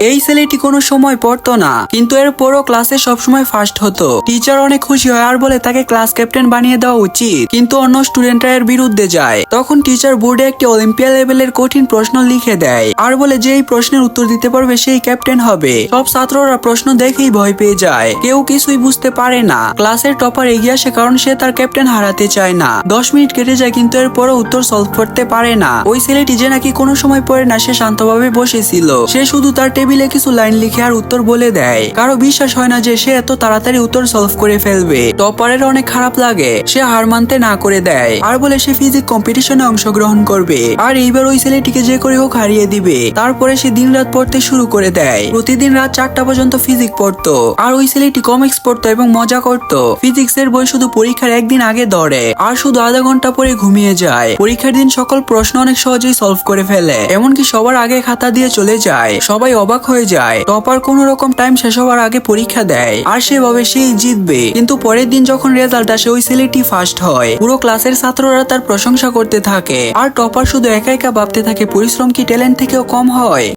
এই ছেলেটি কোনো সময় পড়তো না, কিন্তু এর পরও ক্লাসে সবসময় ফার্স্ট হতো। টিচার অনেক খুশি হয় আর বলে তাকে ক্লাস ক্যাপ্টেন বানিয়ে দেওয়া উচিত। কিন্তু অন্য স্টুডেন্টরা এর বিরুদ্ধে যায়। তখন টিচার বোর্ডে একটি অলিম্পিয়া লেভেলের কঠিন প্রশ্ন লিখে দেয়। আর বলে যে এই প্রশ্নের উত্তর দিতে পারবে, সেই ক্যাপ্টেন হবে। সব ছাত্ররা প্রশ্ন দেখেই ভয় পেয়ে যায়। কেউ কিছুই বুঝতে পারে না। ক্লাসের টপার এগিয়ে আসে কারণ সে তার ক্যাপ্টেন হারাতে চায় না। দশ মিনিট কেটে যায়, কিন্তু এর পরও উত্তর সলভ করতে পারে না। ওই ছেলেটি যে নাকি কোনো সময় পড়ে না, সে শান্তভাবে বসেছিল। সে শুধু তার টেবিলে কিছু লাইন লিখে আর উত্তর বলে দেয়। কারও বিশ্বাস হয় না যে সে এত তাড়াতাড়ি উত্তর সলভ করে ফেলবে। টপারের অনেক খারাপ লাগে। সে হার মানতে না করে দেয়। আর বলে, সে ফিজিক কম্পিটিশনে অংশগ্রহণ করবে। আর এইবার ওই ছেলেটিকে যে করে হোক হারিয়ে দিবে। তারপরে সে দিন রাত পড়তে শুরু করে দেয়। প্রতিদিন রাত চারটা পর্যন্ত ফিজিক পড়তো। আর ওই ছেলেটি কমিক্স পড়তো এবং মজা করত। ফিজিক্স এর বই শুধু পরীক্ষার একদিন আগে ধরে। আর শুধু আধা ঘণ্টা পরে ঘুমিয়ে যায়। পরীক্ষার দিন সকল প্রশ্ন অনেক সহজেই সলভ করে ফেলে। এমনকি সবার আগে খাতা দিয়ে চলে যায়। সবাই অবাক হয়ে যায়। টপার কোন রকম টাইম শেষ হওয়ার আগে পরীক্ষা দেয়। আর সেভাবে সেই জিতবে। কিন্তু পরের দিন যখন রেজাল্ট আসে, ওই ছেলেটি ফার্স্ট হয়। পুরো ক্লাসের ছাত্ররা তার প্রশংসা করতে থাকে। আর টপার শুধু একা একা ভাবতে থাকে পরিশ্রম কি ট্যালেন্ট থেকেও কম হয়?